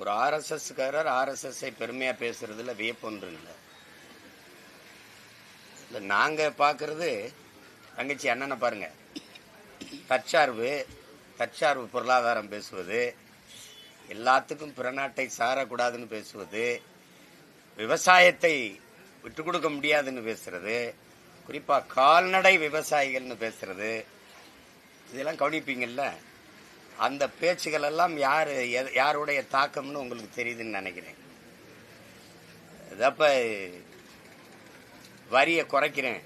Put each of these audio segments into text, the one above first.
ஒரு ஆர்எஸ்எஸ்காரர் ஆர்எஸ்எஸ்ஐ பெருமையாக பேசுறதுல வியப்பொன்று இல்லை. இல்லை நாங்கள் பார்க்கறது தங்கச்சி அண்ணனை பாருங்க. தற்சார்பு தற்சார்பு பொருளாதாரம் பேசுவது எல்லாத்துக்கும் பிறநாட்டை சாரக்கூடாதுன்னு பேசுவது விவசாயத்தை விட்டு கொடுக்க முடியாதுன்னு பேசுறது குறிப்பாக கால்நடை விவசாயிகள்னு பேசுறது இதெல்லாம் கவனிப்பீங்கல்ல? அந்த பேச்சுகள் எல்லாம் யார் யாருடைய தாக்கம்னு உங்களுக்கு தெரியுதுன்னு நினைக்கிறேன். இதப்ப வரியை குறைக்கிறேன்.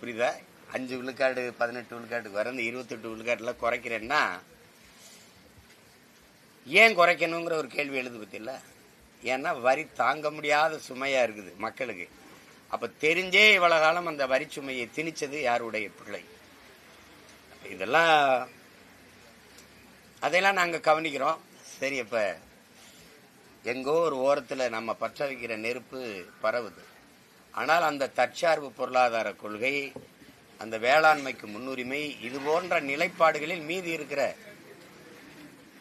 புரியுதா? அஞ்சு விழுக்காடு பதினெட்டு விழுக்காட்டுக்கு வர இந்த இருபத்தெட்டு விழுக்காட்டுல குறைக்கிறேன்னா ஏன் குறைக்கணுங்கிற ஒரு கேள்வி எழுது பத்தியில்ல ஏன்னா வரி தாங்க முடியாத சுமையாக இருக்குது மக்களுக்கு. அப்போ தெரிஞ்சே இவ்வளோ காலம் அந்த வரி சுமையை திணிச்சது யாருடைய பிள்ளை? இதெல்லாம் அதையெல்லாம் நாங்கள் கவனிக்கிறோம். சரி இப்போ எங்கோ ஒரு ஓரத்தில் நம்ம பற்ற வைக்கிற நெருப்பு பரவுது. ஆனால் அந்த தற்சார்பு பொருளாதார கொள்கை அந்த வேளாண்மைக்கு முன்னுரிமை இது போன்ற நிலைப்பாடுகளில் மீதி இருக்கிற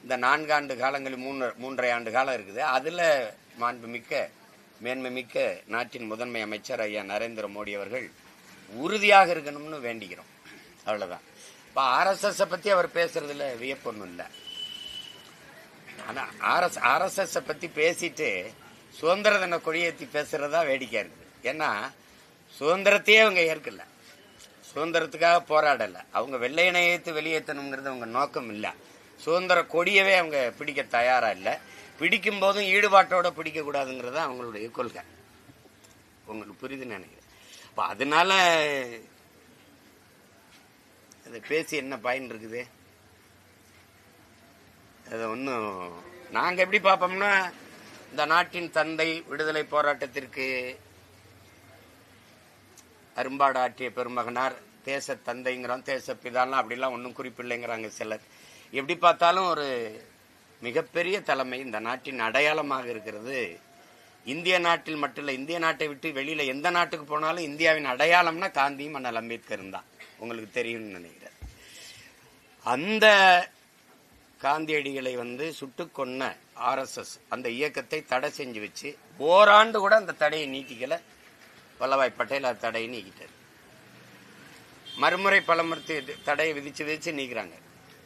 இந்த நான்காண்டு காலங்களில் மூன்று மூன்றரை ஆண்டு காலம் இருக்குது. அதில் மாண்புமிக்க மேன்மை மிக்க நாட்டின் முதன்மை அமைச்சர் ஐயா நரேந்திர மோடி அவர்கள் உறுதியாக இருக்கணும்னு வேண்டிக்கிறோம். அவ்வளோதான் இப்ப ஆர்எஸ்எஸ் பத்தி அவர் பேசுறதுல வியப்பொன்னும் இல்லை. ஆனா ஆர்எஸ் ஆர்எஸ்எஸ் பத்தி பேசிட்டு சுதந்திர தின கொடியேற்றி பேசுறதா வேடிக்கை இருக்குது ஏன்னா சுதந்திரத்தையே அவங்க ஏற்கல. சுதந்திரத்துக்காக போராடலை. அவங்க வெள்ளை இணையத்து வெளியேற்றணுங்கிறது அவங்க நோக்கம் இல்லை. சுதந்திர கொடியவே அவங்க பிடிக்க தயாரா இல்லை. பிடிக்கும் போதும் ஈடுபாட்டோட பிடிக்க அவங்களுடைய கொள்கை. உங்களுக்கு புரியுதுன்னு நினைக்கிறேன். இப்போ அதனால அதை பேசி என்ன பயன் இருக்குது? அதை ஒன்றும் நாங்கள் எப்படி பார்ப்போம்னா இந்த நாட்டின் தந்தை விடுதலை போராட்டத்திற்கு அரும்பாடு ஆற்றிய பெருமகனார் தேச தந்தைங்கிறோம் தேச பிதாலாம் அப்படிலாம் ஒன்றும் குறிப்பில்லைங்கிறாங்க சிலர். எப்படி பார்த்தாலும் ஒரு மிகப்பெரிய தலைமை இந்த நாட்டின் அடையாளமாக இருக்கிறது. இந்திய நாட்டில் மட்டும் இல்லை இந்திய நாட்டை விட்டு வெளியில் எந்த நாட்டுக்கு போனாலும் இந்தியாவின் அடையாளம்னா காந்தியும் அண்ணல் அம்பேத்கர் தான். உங்களுக்கு தெரியும்னு நினைக்கிறேன். அந்த காந்தியடிகளை வந்து சுட்டு கொன்ன ஆர்எஸ்எஸ் அந்த இயக்கத்தை தடை செஞ்சு வச்சு ஓராண்டு கூட அந்த தடையை நீக்கிக்கல. வல்லபாய் பட்டேல் அந்த தடையை நீக்கிட்டார். மறுமுறை பலமுறை தடையை விதிச்சு விதிச்சு நீக்கிறாங்க.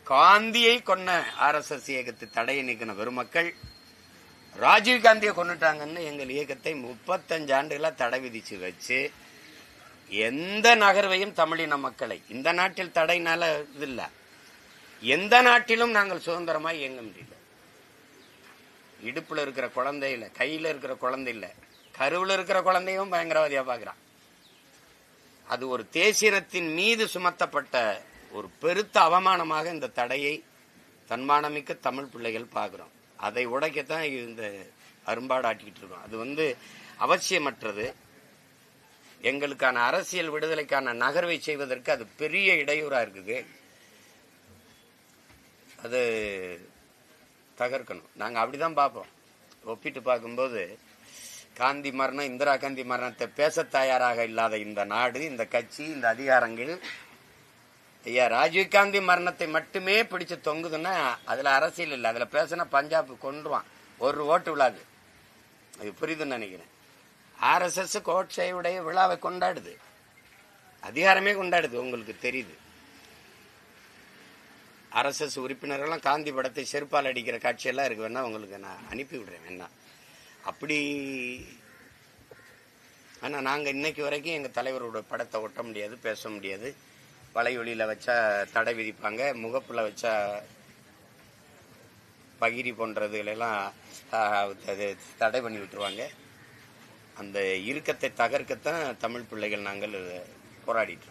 காந்தியை கொன்ன ஆர்எஸ்எஸ் இயக்கத்தை தடையை நீக்கின பெருமக்கள் ராஜீவ் காந்தியை கொண்டுட்டாங்கன்னு எங்கள் இயக்கத்தை முப்பத்தஞ்சு ஆண்டுகளாக தடை விதிச்சு வச்சு எந்த நகர்வையும் தமிழின மக்களை. இந்த நாட்டில் தடைனால இது இல்லை எந்த நாட்டிலும் நாங்கள் சுதந்திரமாக இயங்க முடியல. இடுப்பில் இருக்கிற குழந்தை இல்லை கையில் இருக்கிற குழந்தை இல்லை கருவில் இருக்கிற குழந்தையும் பயங்கரவாதியாக பார்க்குறான் அது ஒரு தேசியனத்தின் மீது சுமத்தப்பட்ட ஒரு பெருத்த அவமானமாக இந்த தடையை தன்மானமிக்க தமிழ் பிள்ளைகள் பார்க்குறோம் அதை உடைக்கத்தான் இந்த அரும்பாடு ஆட்டிக்கிட்டு இருக்கோம். அது வந்து அவசியமற்றது. எங்களுக்கான அரசியல் விடுதலைக்கான நகர்வை செய்வதற்கு அது பெரிய இடையூறா இருக்குது. அது தகர்க்கணும். நாங்கள் அப்படிதான் பார்ப்போம். ஒப்பிட்டு பார்க்கும்போது காந்தி மரணம் இந்திரா காந்தி மரணத்தை பேச தயாராக இல்லாத இந்த நாடு இந்த கட்சி இந்த அதிகாரங்கள் ஐயா ராஜீவ் காந்தி மரணத்தை மட்டுமே பிடிச்சு தொங்குதுன்னா அதுல அரசியல் இல்லை. அதுல பேசினா பஞ்சாப் கொண்டுருவான் ஒரு ஓட்டு விழாது. அது புரியுதுன்னு நினைக்கிறேன். ஆர்எஸ்எஸ் கோட்சையுடைய விழாவை கொண்டாடுது. அதிகாரமே கொண்டாடுது உங்களுக்கு தெரியுது. ஆர்எஸ்எஸ் உறுப்பினர்கள்லாம் காந்தி படத்தை செருப்பால் அடிக்கிற காட்சியெல்லாம் இருக்கு. வேணா உங்களுக்கு நான் அனுப்பி விடுறேன் வேணா. அப்படி ஆனால் நாங்கள் இன்னைக்கு வரைக்கும் எங்கள் தலைவரோட படத்தை ஒட்ட முடியாது பேச முடியாது. வலையொலியில் வச்சா தடை விதிப்பாங்க முகப்பில் வச்சா பகிரி போன்றதுகளெல்லாம் தடை பண்ணி விட்டுருவாங்க. அந்த இறுக்கத்தை தகர்க்கத்தான் தமிழ் பிள்ளைகள் நாங்கள் போராடிட்டு